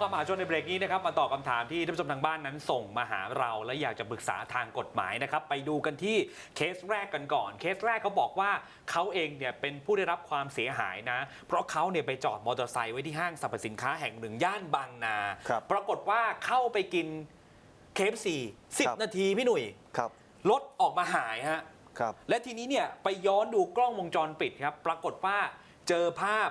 คำมหาชนในเบรกนี้นะครับมาตอบคำถามที่ท่านผู้ชมทางบ้านนั้นส่งมาหาเราและอยากจะปรึกษาทางกฎหมายนะครับไปดูกันที่เคสแรกกันก่อน เคสแรกเขาบอกว่าเขาเองเนี่ยเป็นผู้ได้รับความเสียหายนะ เพราะเขาเนี่ยไปจอดมอเตอร์ไซค์ไว้ที่ห้างสรรพสินค้าแห่งหนึ่งย่านบางนา ครับปรากฏว่าเข้าไปกินเคฟซีสิบครับ นาทีพี่หนุ่ยครับรถออกมาหายฮะ ครับ และทีนี้เนี่ยไปย้อนดูกล้องวงจรปิดครับ ปรากฏว่าเจอภาพ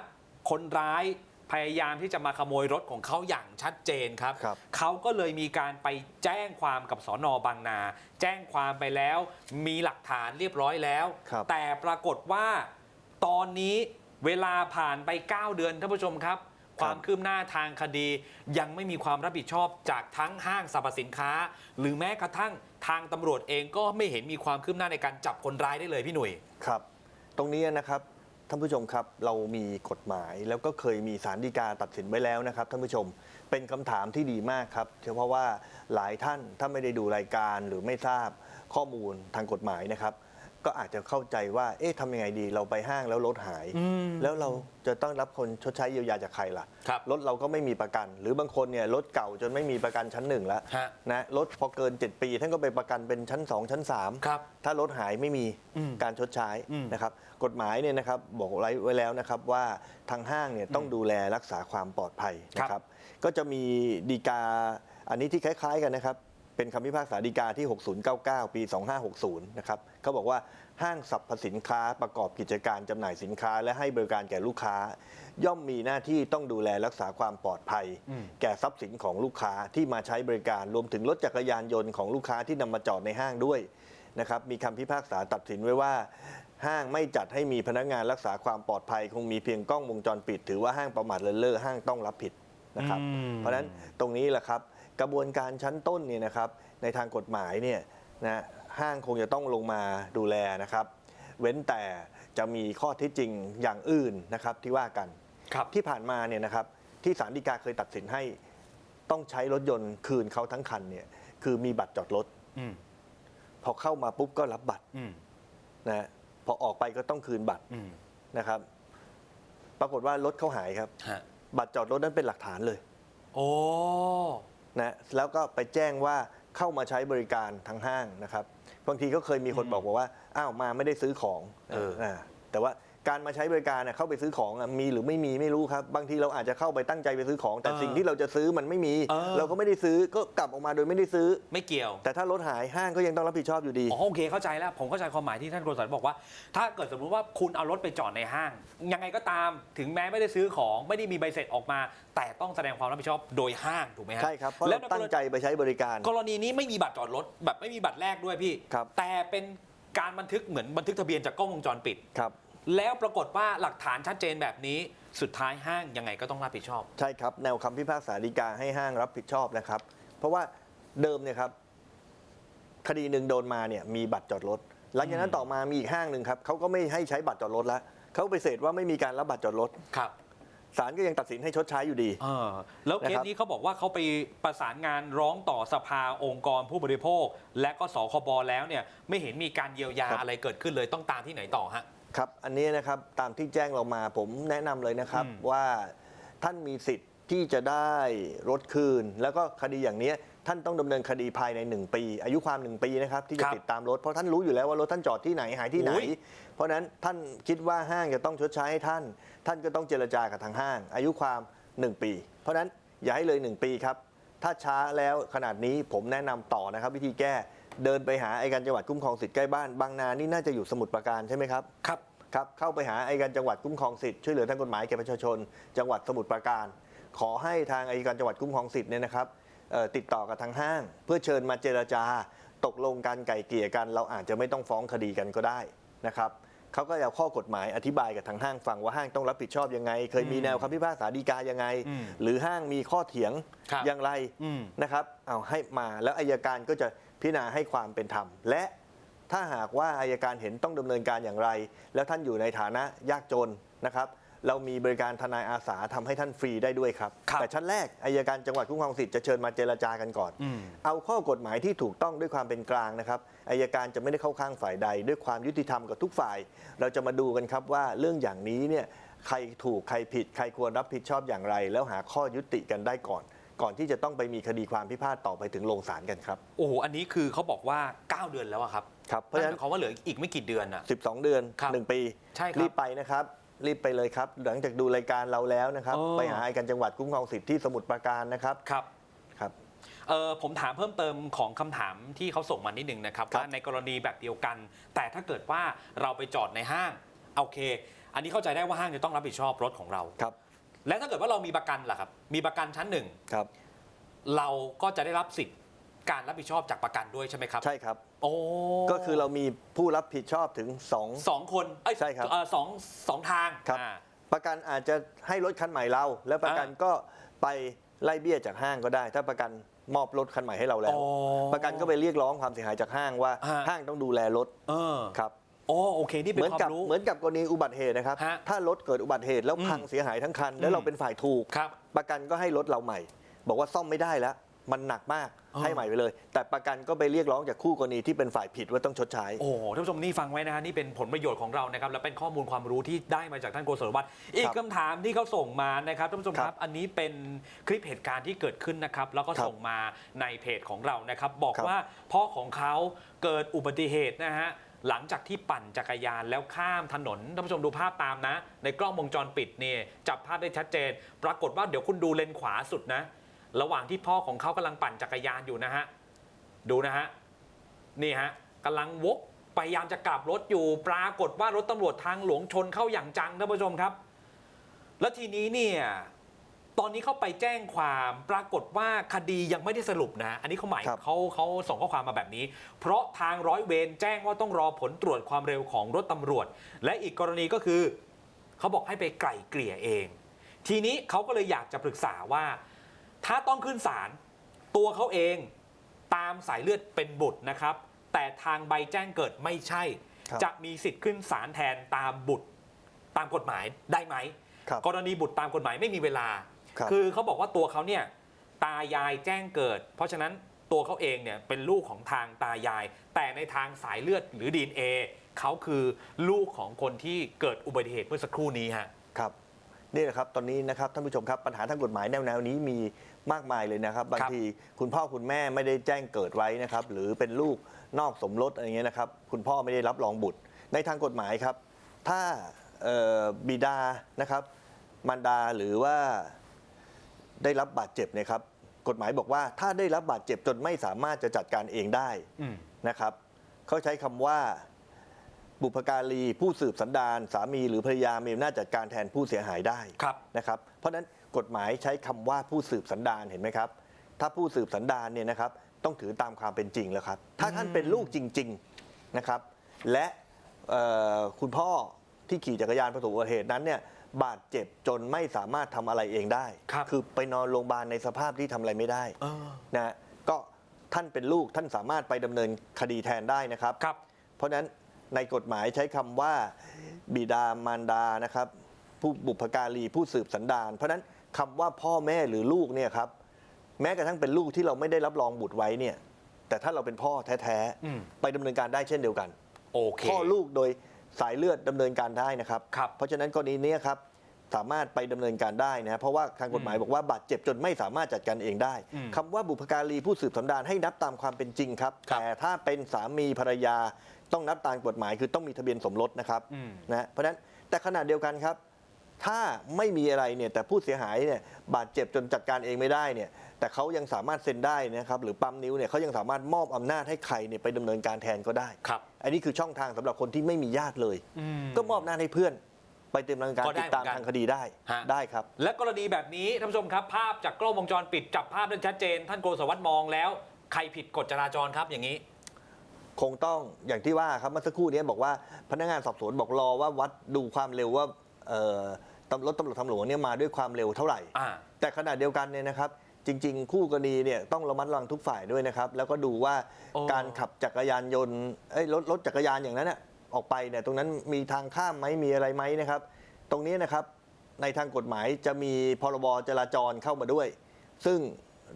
คนร้าย พยายามที่จะมาขโมยรถของเขาอย่างชัดเจนครับ ครับ เขาก็เลยมีการไปแจ้งความกับสอนอบางนา แจ้งความไปแล้ว มีหลักฐานเรียบร้อยแล้ว ครับ แต่ปรากฏว่าตอนนี้เวลาผ่านไป 9 เดือนท่านผู้ชมครับ ความคืบหน้าทางคดียังไม่มีความรับผิดชอบจากทั้งห้างสรรพสินค้า หรือแม้กระทั่งทางตำรวจเองก็ไม่เห็นมีความคืบหน้าในการจับคนร้ายได้เลยพี่หนุ่ย ครับ ตรงนี้นะครับ ท่านผู้ชมครับ เรามีกฎหมายแล้วก็เคยมีสารดีกาตัดสินไว้แล้วนะครับ ท่านผู้ชมเป็นคำถามที่ดีมากครับเพราะว่าหลายท่านถ้าไม่ได้ดูรายการหรือไม่ทราบข้อมูลทางกฎหมายนะครับ ก็อาจจะเข้าใจว่า เอ๊ะทำยังไงดี เราไปห้างแล้วรถหายอืมแล้วเราจะต้องรับคนชดใช้เยียวยาจากใครล่ะ ครับรถเราก็ไม่มีประกัน หรือบางคนเนี่ยรถเก่าจนไม่มีประกันชั้นหนึ่งแล้วฮะ นะรถพอเกิน 7 ปี ท่านก็ไปประกันเป็นชั้น 2 ชั้น 3 ครับ ถ้ารถหายไม่มีอืมการชดใช้อืมนะครับ กฎหมายเนี่ยนะครับบอกไว้ไว้แล้วนะครับว่าทางห้างเนี่ยต้องดูแลรักษาความปลอดภัยนะคครัรับบก็จะมีดีกาอันนี้ที่คล้าย ๆ กันนะครับ เป็นคำพิพากษาดีกาที่ 6099 ปี 2560 นะครับเขาบอกว่าห้างสรรพสินค้าประกอบกิจการจำหน่ายสินค้า และให้บริการแก่ลูกค้า ย่อมมีหน้าที่ต้องดูแลรักษาความปลอดภัยอืมแก่ทรัพย์สินของลูกค้าที่มาใช้บริการรวมถึงรถจักรยานยนต์ของลูกค้าที่นำมาจอดในห้างด้วยนะครับมีคำพิพากษาตัดสินไว้ว่า ห้างไม่จัดให้มีพนักงานรักษาความปลอดภัย คงมีเพียงกล้องวงจรปิด ถือว่าห้างประมาทเลินเล่อห้างต้องรับผิดนะครับอืมเพราะฉะนั้นตรงนี้แหละครับ กระบวนการชั้นต้นเนี่ยนะครับในทางกฎหมายเนี่ยนะห้างคงจะต้องลงมาดูแลนะครับ เว้นแต่จะมีข้อเที่จริงอย่างอื่นนะครับที่ว่ากันครับที่ผ่านมาเนี่ยนะครับที่ศาลฎีกาเคยตัดสินให้ต้องใช้รถยนต์คืนเขาทั้งคันเนี่ยคือมีบัตรจอดรถอืมพอเข้ามาปุ๊บก็รับบัตรอืมนะฮะพอออกไปก็ต้องคืนบัตรอืมนะครับ ปรากฏว่ารถเขาหายครับ ฮะบัตรจอดรถนั้นเป็นหลักฐานเลย โอ้ นะแล้วก็ไปแจ้งว่าเข้ามาใช้บริการทางห้างนะครับบางทีก็เคยมีคนอืมบอกบอกว่าอ้าวมาไม่ได้ซื้อของเออาแต่ว่า การมาใช้บริการน่ะเข้าไปซื้อของอะมีหรือไม่มีไม่รู้ครับ บางทีเราอาจจะเข้าไปตั้งใจไปซื้อของ แต่สิ่งที่เราจะซื้อมันไม่มี เราก็ไม่ได้ซื้อก็กลับออกมาโดยไม่ได้ซื้อไม่เกี่ยว แต่ถ้ารถหายห้างก็ยังต้องรับผิดชอบอยู่ดีอ๋อโอเคเข้าใจแล้วผมเข้าใจความหมายที่ท่านโกศลบอกว่า ถ้าเกิดสมมุติว่าคุณเอารถไปจอดในห้าง ยังไงก็ตามถึงแม้ไม่ได้ซื้อของไม่ได้มีใบเสร็จออกมา แต่ต้องแสดงความรับผิดชอบโดยห้างถูกไหมฮะใช่ครับเพราะแล้เราวตั้งใจไปใช้บริการ กรณีนี้ไม่มีบัตรจอดรถแบบไม่มีบัตรแรกด้วยพี่ครับแต่เป็นการบันทึกเหมือนบันทึกทะเบียนจากกล้องวงจรปิดครับ แล้วปรากฏว่าหลักฐานชัดเจนแบบนี้สุดท้ายห้างยังไงก็ต้องรับผิดชอบ ใช่ครับ แนวคำพิพากษาฎีกาให้ห้างรับผิดชอบนะครับ เพราะว่าเดิมเนี่ยครับ คดีหนึ่งโดนมาเนี่ยมีบัตรจอดรถหลังจากนั้นต่อมามีอีกห้างหนึ่งครับเขาก็ไม่ให้ใช้บัตรจอดรถแล้วเขาไปเสร็จว่าไม่มีการรับบัตรจอดรถครับศาลก็ยังตัดสินให้ชดใช้อยู่ดีเออแล้วเคนะสครับนี้เขาบอกว่าเขาไปประสานงานร้องต่อสภาองค์กรผู้บริโภค และก็สคบแล้วเนี่ยไม่เห็นมีการเยียวยาอะไรเกิดขึ้นเลยต้องตามที่ไหนต่อฮะ ครับ อันนี้นะครับตามที่แจ้งเรามาผมแนะนำเลยนะครับอืม ว่าท่านมีสิทธิ์ที่จะได้รถคืน แล้วก็คดีอย่างเนี้ยท่านต้องดำเนินคดีภายใน 1 ปี อายุความ 1 ปีนะครับที่จะติดตามรถเพราะท่านรู้อยู่แล้วว่ารถท่านจอดที่ไหนหายที่ไหนเพราะฉะนั้นท่านคิดว่าห้างจะต้องชดใช้ให้ท่าน ท่านก็ต้องเจรจากับทางห้าง อายุความ 1 ปี เพราะฉะนั้นอย่าให้เลย 1 ปีครับ ถ้าช้าแล้วขนาดนี้ผมแนะนำต่อนะครับ วิธีแก้เดินไปหาไอ้การจังหวัดคุ้มครองสิทธิ์ใกล้บ้านบางนานี่น่าจะอยู่สมุทรปราการใช่ไหมครับ ครับ ครับเข้าไปหาอายการจังหวัดคุ้มครองสิทธิ์ช่วยเหลือทางกฎหมายแก่ประชาชน จังหวัดสมุทรปราการ ขอให้ทางอายการจังหวัดคุ้มครองสิทธิ์เนี่ยนะครับเอ่อติดต่อกับทางห้าง เพื่อเชิญมาเจรจา ตกลงกันไก่เกลี่ยกัน เราอาจจะไม่ต้องฟ้องคดีกันก็ได้นะครับเขาก็จะเอาข้อกฎหมายอธิบายกับทางห้างฟังว่าห้างต้องรับผิดชอบยังไง เคยมีอืมแนวคำพิพากษาฎีกายังไงอืมหรือห้างมีข้อเถียงครับอย่างไรอืมนะครับเอาให้มาแล้วอายการก็จะพิจารณาให้ความเป็นธรรมและ ถ้าหากว่าอายการเห็นต้องดำเนินการอย่างไร แล้วท่านอยู่ในฐานะยากจนนะครับเรามีบริการทนายอาสาทำให้ท่านฟรีได้ด้วยครับครับแต่ชั้นแรกอายการจังหวัดคุ้มครองสิทธิ์จะเชิญมาเจรจากันก่อนอืมเอาข้อกฎหมายที่ถูกต้องด้วยความเป็นกลางนะครับอายการจะไม่ได้เข้าข้างฝ่ายใด ด้วยความยุติธรรมกับทุกฝ่าย เราจะมาดูกันครับว่าเรื่องอย่างนี้เนี่ยใครถูกใครผิด ใครควรรับผิดชอบอย่างไร แล้วหาข้อยุติกันได้ก่อน ก่อนที่จะต้องไปมีคดีความพิพาทต่อไปถึงลงศาลกันครับโอ้โหอันนี้คือเขาบอกว่า 9 เดือนแล้วอะครับ ครับเพราะนั่ฉะนหนั้นมายความว่าเหลืออีกไม่กี่เดือนอะ12 เดือน ครับ1 ปีใช่ครับรีบไปนะครับ รีบไปเลยครับ หลังจากดูรายการเราแล้วนะครับ เออ ไปหาไอ้กันจังหวัดคุ้มครองสิทธิ์ที่สมุทรปราการนะครับครับ ครับ เออผมถามเพิ่มเติมของคำถามที่เขาส่งมานิดนึงนะครับครับ ว่าในกรณีแบบเดียวกัน แต่ถ้าเกิดว่าเราไปจอดในห้างโอเค อันนี้เข้าใจได้ว่าห้างจะต้องรับผิดชอบรถของเรา ครับและถ้าเกิดว่าเรามีประกันล่ะครับ มีประกันชั้นหนึ่ง ครับ เราก็จะได้รับสิทธิ์ การรับผิดชอบจากประกันด้วยใช่ไหมครับ ใช่ครับ โอ้ก็คือเรามีผู้รับผิดชอบถึง2สองคนเอ้ยใช่ครับเอ่อสองสองทางครับ อ่าประกันอาจจะให้รถคันใหม่เรา แล้วประกันก็ไปไล่เบี้ยจากห้างก็ได้ ถ้าประกันมอบรถคันใหม่ให้เราแล้ว อ๋อประกันก็ไปเรียกร้องความเสียหายจากห้างว่า ฮะ ห้างต้องดูแลรถเออครับ โอ้โอเค นี่เหเป็นมือนควากับมรู้ เหมือนกับกรณีอุบัติเหตุนะครับ ฮะถ้ารถเกิดอุบัติเหตุแล้วอืมพังเสียหายทั้งคัน แล้อืวม เราเป็นฝ่ายถูก ครับ ประกันก็ให้รถเราใหม่ บอกว่าซ่อมไม่ได้แล้ว มันหนักมากอ๋อให้ใหม่ไปเลย แต่ประกันก็ไปเรียกร้องจากคู่กรณีที่เป็นฝ่ายผิดว่าต้องชดใช้ โอ้โหท่านผู้ชมนี่ฟังไว้นะฮะนี่เป็นผลประโยชน์ของเรานะครับและเป็นข้อมูลความรู้ที่ได้มาจากท่านโกศลวัฒน์อีกครับคำถามที่เขาส่งมานะครับท่านผู้ชมคครัรับบอันนี้เป็นคลิปเหตุการณ์ที่เกิดขึ้นนะครับแล้วก็ครับส่งมาในเพจของเรานะครับบอกครับ ว่าพ่อของเขาเกิดอุบัติเหตุนะฮะหลังจากที่ปั่นจักรยานแล้วข้ามถนนท่านผู้ชมดูภาพตามนะ ในกล้องวงจรปิดเนี่ยจับภาพได้ชัดเจน ปรากฏว่าเดี๋ยวคุณดูเลนขวาสุดนะ ระหว่างที่พ่อของเขากำลังปั่นจักรยานอยู่นะฮะ ดูนะฮะ นี่ฮะกำลังวกพยายามจะกลับรถอยู่ปรากฏว่ารถตำรวจทางหลวงชนเข้าอย่างจังท่านผู้ชมครับ แล้วทีนี้เนี่ยตอนนี้เขาไปแจ้งความปรากฏว่าคดียังไม่ได้สรุปนะ อันนี้เขาหมายครับเขาเขาส่งข้อความมาแบบนี้ เพราะทางร้อยเวรแจ้งว่าต้องรอผลตรวจความเร็วของรถตำรวจ และอีกกรณีก็คือ เขาบอกให้ไปไกล่เกลี่ยเอง ทีนี้เขาก็เลยอยากจะปรึกษาว่า ถ้าต้องขึ้นศาลตัวเขาเองตามสายเลือดเป็นบุตรนะครับ แต่ทางใบแจ้งเกิดไม่ใช่ครับจะมีสิทธิ์ขึ้นศาลแทนตามบุตรตามกฎหมายได้ไหมครับกรณีบุตรตามกฎหมายไม่มีเวลาครับอเขาบอกว่าตัวเขาเนี่ยตายายแจ้งเกิด เพราะฉะนั้นตัวเขาเองเนี่ยเป็นลูกของทางตายาย แต่ในทางสายเลือดหรือดีเอเขาคือลูกของคนที่เกิดอุบัติเหตุเมื่อสักครู่นี้ฮะครับ นี่แหละครับตอนนี้นะครับท่านผู้ชมครับปัญหาทางกฎหมายแนวแนวๆนี้มีมากมายเลยนะครับ บางทีคุณพ่อคุณแม่ไม่ได้แจ้งเกิดไว้นะครับ หรือเป็นลูกนอกสมรสอะไรเงี้ยนะครับ คุณพ่อไม่ได้รับรองบุตร ในทางกฎหมายครับ ถ้าเอ่อบิดานะครับมารดาหรือว่าได้รับบาดเจ็บเนี่ยครับกฎหมายบอกว่าถ้าได้รับบาดเจ็บจนไม่สามารถจะจัดการเองได้อืมนะครับเขาใช้คำว่า บุพการีผู้สืบสันดานสามีหรือภรรยามีอำนาจจัดการแทนผู้เสียหายได้ครับ นะครับ เพราะฉะนั้นกฎหมายใช้คำว่าผู้สืบสันดานเห็นไหมครับ ถ้าผู้สืบสันดานเนี่ยนะครับต้องถือตามความเป็นจริงแล้วครับ ถ้าท่านเป็นลูกจริงๆนะครับ และเอ่อคุณพ่อที่ขี่จักรยานประสบอุบัติเหตุนั้นเนี่ยบาดเจ็บจนไม่สามารถทำอะไรเองได้ครับอไปนอนโรงพยาบาลในสภาพที่ทำอะไรไม่ได้เออนะฮะก็ท่านเป็นลูกท่านสามารถไปดำเนินคดีแทนได้นะครับครับเพราะฉะนั้น ในกฎหมายใช้คำว่าบิดามารดานะครับ ผู้บุพการีผู้สืบสันดาน เพราะฉะนั้นคำว่าพ่อแม่หรือลูกเนี่ยครับ แม้กระทั่งเป็นลูกที่เราไม่ได้รับรองบุตรไว้เนี่ย แต่ถ้าเราเป็นพ่อแท้อืมๆไปดำเนินการได้เช่นเดียวกันโอเคพ่อลูกโดยสายเลือดดำเนินการได้นะครับ ครับเพราะฉะนั้นกรณีเนี้ยครับสามารถไปดำเนินการได้นะเพราะว่าทางกฎหมายอืมบอกว่าบาดเจ็บจนไม่สามารถจัดการเองได้อืมคำว่าบุพการีผู้สืบสันดานให้นับตามความเป็นจริงครับ ครับ แต่ถ้าเป็นสามีภรรยา ต้องนับตามกฎหมายคือต้องมีทะเบียนสมรสนะครับอืมนะเพราะฉะนั้นแต่ขณะเดียวกันครับ ถ้าไม่มีอะไรเนี่ยแต่ผู้เสียหายเนี่ยบาดเจ็บจนจัดการเองไม่ได้เนี่ยแต่เขายังสามารถเซ็นได้นะครับหรือปั๊มนิ้วเนี่ยเขายังสามารถมอบอำนาจให้ใครเนี่ยไปดำเนินการแทนก็ได้ครับอันนี้คือช่องทางสำหรับคนที่ไม่มีญาติเลยอืมก็มอบหน้าจให้เพื่อน ไปดำเนินการก็ได้ติดตามเหมือนกันทางคดีได้ฮะ ได้ครับ และกรณีแบบนี้ท่านผู้ชมครับ ภาพจากกล้องวงจรปิดจับภาพได้ชัดเจน ท่านโกศวัตมองแล้ว ใครผิดกฎจราจรครับอย่างนี้ คงต้องอย่างที่ว่าครับเมื่อสักครู่นี้บอกว่าพนักงานสอบสวนบอกรอว่าวัดดูความเร็วว่าเอ่อตำรถตำรวจทางหลวงเนี่ยมาด้วยความเร็วเท่าไหร่อ่าแต่ขณะเดียวกันเนี่ยนะครับจริง ๆ คู่กรณีเนี่ยต้องระมัดระวังทุกฝ่ายด้วยนะครับ แล้วก็ดูว่าโอ้การขับจักรยานยนต์เอ้ยรถรถจักรยานอย่างนั้นน่ะออกไปเนี่ยตรงนั้นมีทางข้ามไหมมีอะไรไหมนะครับ ตรงนี้นะครับในทางกฎหมายจะมีพรบจราจรเข้ามาด้วย ซึ่ง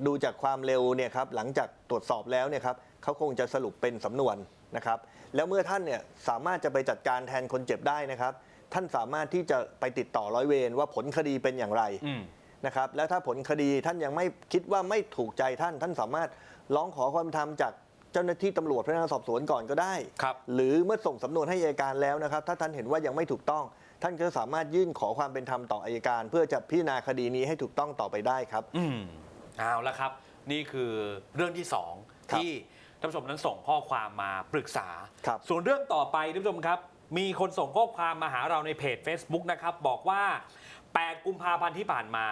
ดูจากความเร็วเนี่ยครับหลังจากตรวจสอบแล้วเนี่ยครับ เขาคงจะสรุปเป็นสำนวนนะครับ แล้วเมื่อท่านเนี่ยสามารถจะไปจัดการแทนคนเจ็บได้นะครับ ท่านสามารถที่จะไปติดต่อร้อยเวรว่าผลคดีเป็นอย่างไรอืมนะครับ แล้วถ้าผลคดีท่านยังไม่คิดว่าไม่ถูกใจท่าน ท่านสามารถร้องขอความเป็นธรรมจากเจ้าหน้าที่ตำรวจพนักงานสอบสวนก่อนก็ได้ครับหรือเมื่อส่งสำนวนให้อัยการแล้วนะครับ ถ้าท่านเห็นว่ายังไม่ถูกต้อง ท่านก็สามารถยื่นขอความเป็นธรรมต่ออัยการ เพื่อจะพิจารณาคดีนี้ให้ถูกต้องต่อไปได้ครับ อืมเอาละครับ นี่คือเรื่องที่สองครับที่ ท่านผู้ชมนั้นส่งข้อความมาปรึกษา ครับ ส่วนเรื่องต่อไปท่านผู้ชมครับ มีคนส่งข้อความมาหาเราในเพจ Facebook นะครับ บอกว่า 8 กุมภาพันธ์ที่ผ่านมา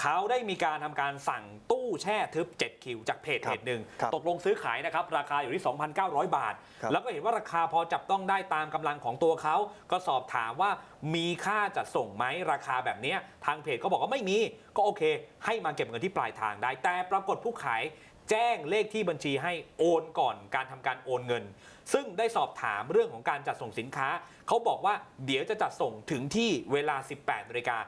เขาได้มีการทำการสั่งตู้แช่ทึบ 7 คิว จากเพจครัเพบจหนึ่งครับตกลงซื้อขายนะครับ ราคาอยู่ที่ 2,900 บาท ครับ แล้วก็เห็นว่าราคาพอจับต้องได้ตามกำลังของตัวเขา ก็สอบถามว่ามีค่าจัดส่งไหมราคาแบบเนี้ยทางเพจก็บอกว่าไม่มี ก็โอเค ให้มาเก็บเงินที่ปลายทางได้ แต่ปรากฏผู้ขาย แจ้งเลขที่บัญชีให้โอนก่อนการทำการโอนเงิน ซึ่งได้สอบถามเรื่องของการจัดส่งสินค้า เขาบอกว่าเดี๋ยวจะจัดส่งถึงที่เวลา 18นาฬิกา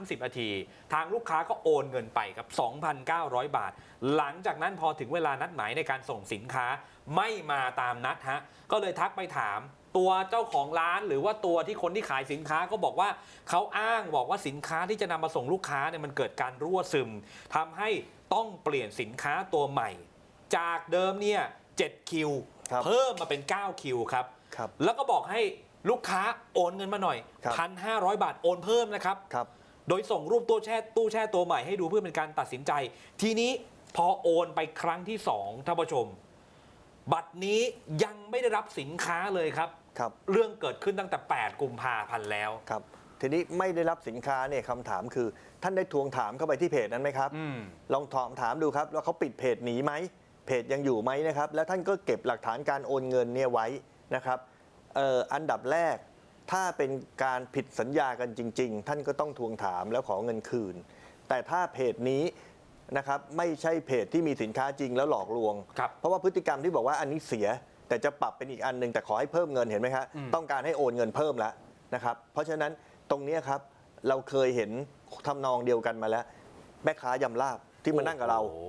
30นาที ทางลูกค้าก็โอนเงินไปครับ 2,900 บาท หลังจากนั้นพอถึงเวลานัดหมายในการส่งสินค้าไม่มาตามนัดฮะ ก็เลยทักไปถามตัวเจ้าของร้านหรือว่าตัวที่คนที่ขายสินค้าก็บอกว่าเขาอ้างบอกว่าสินค้าที่จะนำมาส่งลูกค้าเนี่ยมันเกิดการรั่วซึมทำให้ ต้องเปลี่ยนสินค้าตัวใหม่ จากเดิมเนี่ย7คิวครับเพิ่มมาเป็น 9 คิวครับครับ แล้วก็บอกให้ลูกค้าโอนเงินมาหน่อยครับ1,500 บาทโอนเพิ่มนะครับครับโดยส่งรูปตู้แช่ตู้แช่ตัวใหม่ให้ดูเพื่อเป็นการตัดสินใจ ทีนี้พอโอนไปครั้งที่2ท่านผู้ชม บัตรนี้ยังไม่ได้รับสินค้าเลยครับครับเรื่องเกิดขึ้นตั้งแต่ 8 กุมภาพันธ์แล้วครับ ทีนี้ไม่ได้รับสินค้าเนี่ยคำถามคือ ท่านได้ทวงถามเข้าไปที่เพจนั้นไหมครับ อืม ลองถามถามดูครับว่าเขาปิดเพจหนีไหมเพจยังอยู่ไหมนะครับ แล้วท่านก็เก็บหลักฐานการโอนเงินเนี่ยไว้นะครับเอ่ออันดับแรก ถ้าเป็นการผิดสัญญากันจริง ๆ ท่านก็ต้องทวงถามแล้วขอเงินคืน แต่ถ้าเพจนี้นะครับไม่ใช่เพจที่มีสินค้าจริงแล้วหลอกลวง ครับ เพราะว่าพฤติกรรมที่บอกว่าอันนี้เสีย แต่จะปรับเป็นอีกอันหนึ่งแต่ขอให้เพิ่มเงินเห็นไหมครับอืมต้องการให้โอนเงินเพิ่มแล้วนะครับเพราะฉะนั้น ตรงเนี้ยครับ เราเคยเห็นทำนองเดียวกันมาแล้ว แม่ค้ายำลาบที่มานั่งกับเราโอ้โห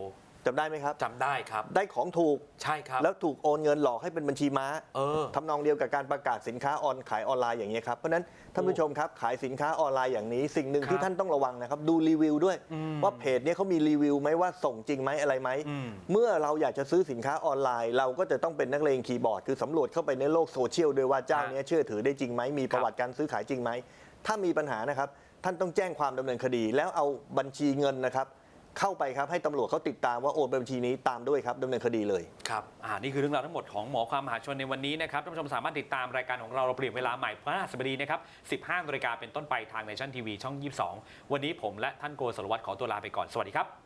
จำได้ไหมครับ จำได้ครับ ได้ของถูก ใช่ครับ แล้วถูกโอนเงินหลอกให้เป็นบัญชีม้าเออ ทำนองเดียวกับการประกาศสินค้าออนขายออนไลน์อย่างนี้ยครับ เพราะฉะนั้นท่านผู้ชมครับขายสินค้าออนไลน์อย่างนี้ สิ่งหนึ่งครับที่ท่านต้องระวังนะครับ ดูรีวิวด้วย อืมว่าเพจเนี้ยเขามีรีวิวไหมว่าส่งจริงไหมอะไรไหมอืม เมื่อเราอยากจะซื้อสินค้าออนไลน์ เราก็จะต้องเป็นนักเลงคีย์บอร์ดคือสำรวจเข้าไปในโลกโซเชียลด้วยว่าเจ้าเนี้ยเชื่อถือได้จริงไหมมีประวัติการซื้อขายจริงไหม ถ้ามีปัญหานะครับ ท่านต้องแจ้งความดำเนินคดี แล้วเอาบัญชีเงินนะครับ เข้าไปครับให้ตำรวจเขาติดตามว่าโอนไปบัญชีนี้ตามด้วยครับดำเนินคดีเลย ครับอ่านี่คือเรื่องราวทั้งหมดของหมอความมหาชนในวันนี้นะครับท่านผู้ชมสามารถติดตามรายการของเราเราเปลี่ยนเวลาใหม่พฤหัสบดีนะครับ 15นาฬิกาเป็นต้นไปทางในชั่นทีวีช่อง 22 วันนี้ผมและท่านโกศลวัตรขอตัวลาไปก่อนสวัสดีครับ